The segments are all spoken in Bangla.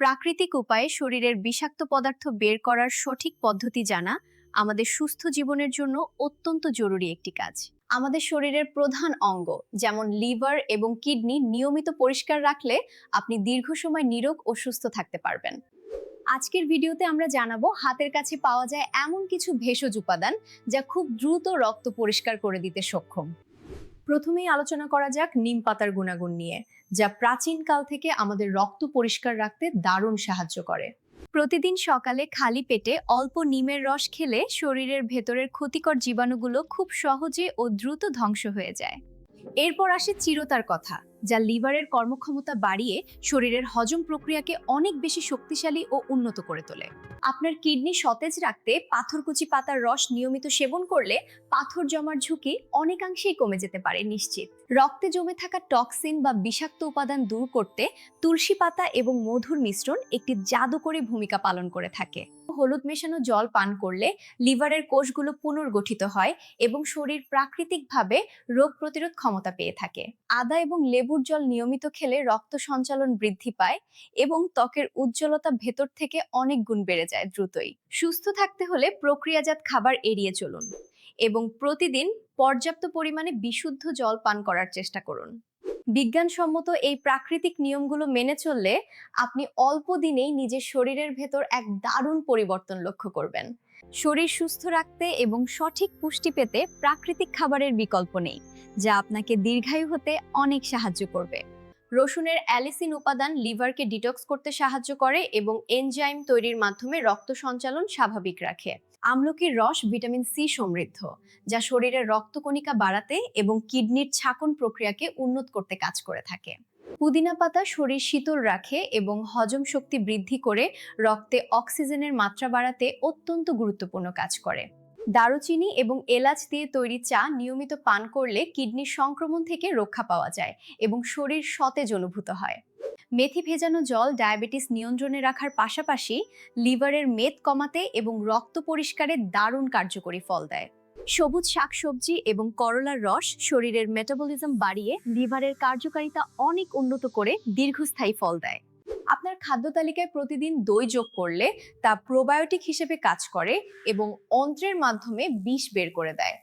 প্রাকৃতিক উপায়ে শরীরের বিষাক্ত পদার্থ বের করার সঠিক পদ্ধতি জানা আমাদের সুস্থ জীবনের জন্য অত্যন্ত জরুরি একটি কাজ। আমাদের শরীরের প্রধান অঙ্গ, যেমন লিভার এবং কিডনি, নিয়মিত পরিষ্কার রাখলে আপনি দীর্ঘ সময় নিরোগ ও সুস্থ থাকতে পারবেন। আজকের ভিডিওতে আমরা জানাব হাতের কাছে পাওয়া যায় এমন কিছু ভেষজ উপাদান যা খুব দ্রুত রক্ত পরিষ্কার করে দিতে সক্ষম। প্রথমেই আলোচনা করা যাক নিম পাতার গুণাগুণ নিয়ে, যা প্রাচীনকাল থেকে আমাদের রক্ত পরিষ্কার রাখতে দারুণ সাহায্য করে। প্রতিদিন সকালে খালি পেটে অল্প নিমের রস খেলে শরীরের ভেতরের ক্ষতিকর জীবাণুগুলো খুব সহজে ও দ্রুত ধ্বংস হয়ে যায়। এরপর আসে চিরতার কথা। যা লিভারের কর্মক্ষমতা বাড়িয়ে শরীরের হজম প্রক্রিয়াকে অনেক বেশি শক্তিশালী ও উন্নত করে তোলে। আপনার কিডনি সতেজ রাখতে পাথরকুচি পাতার রস নিয়মিত সেবন করলে পাথর জমার ঝুঁকি অনেকাংশেই কমে যেতে পারে নিশ্চিত। রক্তে জমে থাকা টক্সিন বা বিষাক্ত উপাদান দূর করতে তুলসী পাতা এবং মধুর মিশ্রণ একটি জাদুকরী ভূমিকা পালন করে থাকে। হলুদ মেশানো জল পান করলে লিভারের কোষগুলো পুনর্গঠিত হয় এবং শরীর প্রাকৃতিকভাবে রোগ প্রতিরোধ ক্ষমতা পেয়ে থাকে। আদা এবং লেবুর জল নিয়মিত খেলে রক্ত সঞ্চালন বৃদ্ধি পায় এবং ত্বকের উজ্জ্বলতা ভেতর থেকে অনেক গুণ বেড়ে যায় দ্রুতই। সুস্থ থাকতে হলে প্রক্রিয়াজাত খাবার এড়িয়ে চলুন এবং প্রতিদিন পর্যাপ্ত পরিমাণে বিশুদ্ধ জল পান করার চেষ্টা করুন। বিজ্ঞানসম্মত এই প্রাকৃতিক নিয়মগুলো মেনে চললে আপনি অল্প দিনেই নিজের শরীরের ভেতর এক দারুণ পরিবর্তন লক্ষ্য করবেন। শরীর সুস্থ রাখতে এবং সঠিক পুষ্টি পেতে প্রাকৃতিক খাবারের বিকল্প নেই, যা আপনাকে দীর্ঘায়ু হতে অনেক সাহায্য করবে। রসুনের অ্যালিসিন উপাদান লিভারকে ডিটক্স করতে সাহায্য করে এবং এনজাইম তৈরির মাধ্যমে রক্ত সঞ্চালন স্বাভাবিক রাখে। আমলকির রস ভিটামিন সি সমৃদ্ধ, যা শরীরের রক্তকণিকা বাড়াতে এবং কিডনির ছাকন প্রক্রিয়াকে উন্নত করতে কাজ করে থাকে। পুদিনা পাতা শরীর শীতল রাখে এবং হজম শক্তি বৃদ্ধি করে রক্তে অক্সিজেনের মাত্রা বাড়াতে অত্যন্ত গুরুত্বপূর্ণ কাজ করে। দারুচিনি এবং এলাচ দিয়ে তৈরি চা নিয়মিত পান করলে কিডনির সংক্রমণ থেকে রক্ষা পাওয়া যায় এবং শরীর সতেজ অনুভূত হয়। মেথি ভেজানো জল ডায়াবেটিস নিয়ন্ত্রণে রাখার পাশাপাশি লিভারের মেদ কমাতে এবং রক্ত পরিষ্কারে দারুণ কার্যকরী ফল দেয়। সবুজ শাকসবজি এবং করলার রস শরীরের মেটাবলিজম বাড়িয়ে লিভারের কার্যকারিতা অনেক উন্নত করে দীর্ঘস্থায়ী ফল দেয়। আপনার খাদ্য তালিকায় প্রতিদিন দই যোগ করলে তা প্রোবায়োটিক হিসেবে কাজ করে এবং অন্ত্রের মাধ্যমে বিষ বের করে দেয়।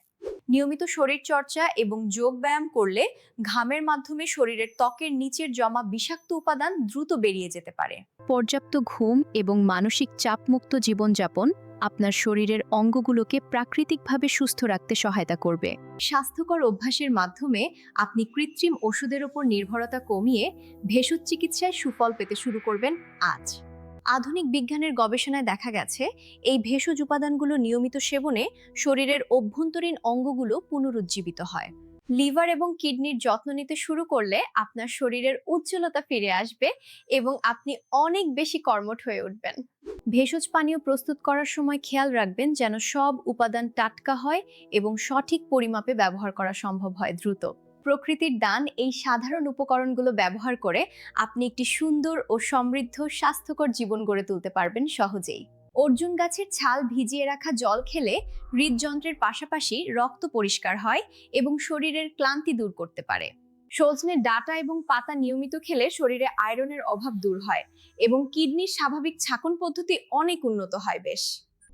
নিয়মিত শরীর চর্চা এবং যোগ ব্যায়াম করলে ঘামের মাধ্যমে শরীরের ত্বকের নিচের জমা বিষাক্ত উপাদান দ্রুত বেরিয়ে যেতে পারে। পর্যাপ্ত ঘুম এবং মানসিক চাপমুক্ত জীবনযাপন আপনার শরীরের অঙ্গগুলোকে প্রাকৃতিকভাবে সুস্থ রাখতে সহায়তা করবে। স্বাস্থ্যকর অভ্যাসের মাধ্যমে আপনি কৃত্রিম ওষুধের ওপর নির্ভরতা কমিয়ে ভেষজ চিকিৎসায় সুফল পেতে শুরু করবেন আজ। আধুনিক বিজ্ঞানের গবেষণায় দেখা গেছে, এই ভেষজ উপাদানগুলো নিয়মিত সেবনে শরীরের অভ্যন্তরীণ অঙ্গগুলো পুনরুজ্জীবিত হয়। লিভার এবং কিডনির যত্ন নিতে শুরু করলে আপনার শরীরের উজ্জ্বলতা ফিরে আসবে এবং আপনি অনেক বেশি কর্মঠ হয়ে উঠবেন। ভেষজ পানীয় প্রস্তুত করার সময় খেয়াল রাখবেন যেন সব উপাদান টাটকা হয় এবং সঠিক পরিমাপে ব্যবহার করা সম্ভব হয় দ্রুত। প্রকৃতির দান এই সাধারণ উপকরণগুলো ব্যবহার করে আপনি একটি সুন্দর ও সমৃদ্ধ স্বাস্থ্যকর জীবন গড়ে তুলতে পারবেন সহজেই। অর্জুন গাছের ছাল ভিজিয়ে রাখা জল খেলে হৃদযন্ত্রের পাশাপাশি রক্ত পরিষ্কার হয় এবং শরীরের ক্লান্তি দূর করতে পারে। সজনের ডাটা এবং পাতা নিয়মিত খেলে শরীরে আয়রনের অভাব দূর হয় এবং কিডনির স্বাভাবিক ছাকন পদ্ধতি অনেক উন্নত হয় বেশ।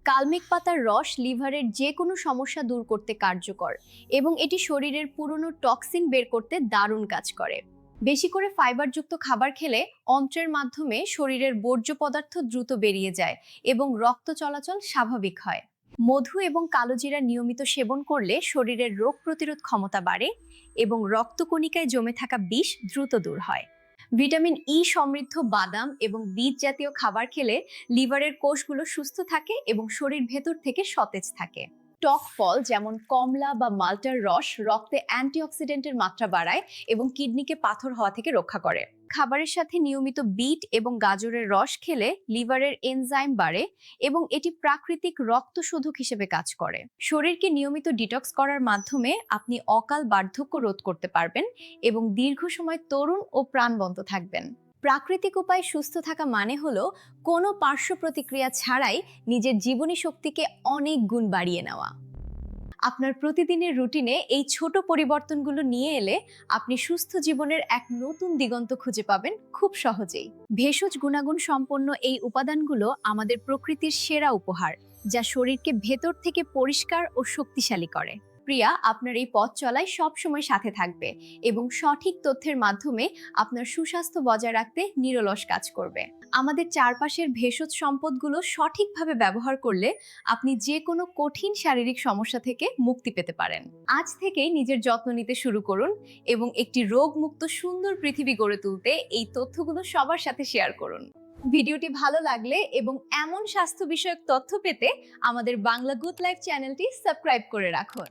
কালমেঘ পাতার রস লিভারের যে কোনো সমস্যা দূর করতে কার্যকর এবং এটি শরীরের পুরনো টক্সিন বের করতে দারুণ কাজ করে। বেশি করে ফাইবারযুক্ত খাবার খেলে অন্ত্রের মাধ্যমে শরীরের বর্জ্য পদার্থ দ্রুত বেরিয়ে যায় এবং রক্ত চলাচল স্বাভাবিক হয়। মধু এবং কালোজিরা নিয়মিত সেবন করলে শরীরের রোগ প্রতিরোধ ক্ষমতা বাড়ে এবং রক্তকণিকায় জমে থাকা বিষ দ্রুত দূর হয়। ভিটামিন ই সমৃদ্ধ বাদাম এবং বীজ জাতীয় খাবার খেলে লিভারের কোষগুলো সুস্থ থাকে এবং শরীর ভেতর থেকে সতেজ থাকে। টক ফল, যেমন কমলা বা মাল্টার রস, রক্তে অ্যান্টিঅক্সিডেন্টের মাত্রা বাড়ায় এবং কিডনিকে পাথর হওয়া থেকে রক্ষা করে। খাবারের সাথে নিয়মিত বিট এবং গাজরের রস খেলে লিভারের এনজাইম বাড়ে এবং এটি প্রাকৃতিক রক্ত শোধক হিসেবে কাজ করে। শরীরকে নিয়মিত ডিটক্স করার মাধ্যমে আপনি অকাল বার্ধক্য রোধ করতে পারবেন এবং দীর্ঘ সময় তরুণ ও প্রাণবন্ত থাকবেন। প্রাকৃতিক উপায়ে সুস্থ থাকা মানে হলো কোনো পার্শ্ব প্রতিক্রিয়া ছাড়াই নিজের জীবনী শক্তিকে অনেক গুণ বাড়িয়ে নেওয়া। আপনার প্রতিদিনের রুটিনে এই ছোট পরিবর্তনগুলো নিয়ে এলে আপনি সুস্থ জীবনের এক নতুন দিগন্ত খুঁজে পাবেন খুব সহজেই। ভেষজ গুণাগুণ সম্পন্ন এই উপাদানগুলো আমাদের প্রকৃতির সেরা উপহার, যা শরীরকে ভেতর থেকে পরিষ্কার ও শক্তিশালী করে। প্রিয়া আপনার এই পথ চলায় সবসময় সাথে থাকবে এবং সঠিক তথ্যের মাধ্যমে আপনার সুস্বাস্থ্য বজায় রাখতে নিরলস কাজ করবে। আমাদের চারপাশের ভেষজ সম্পদগুলো সঠিকভাবে ব্যবহার করলে আপনি যে কোনো কঠিন শারীরিক সমস্যা থেকে মুক্তি পেতে পারেন। আজ থেকেই নিজের যত্ন নিতে শুরু করুন এবং একটি রোগমুক্ত সুন্দর পৃথিবী গড়ে তুলতে এই তথ্যগুলো সবার সাথে শেয়ার করুন। ভিডিওটি ভালো লাগলে এবং এমন স্বাস্থ্য বিষয়ক তথ্য পেতে আমাদের বাংলা গুড লাইফ চ্যানেলটি সাবস্ক্রাইব করে রাখুন।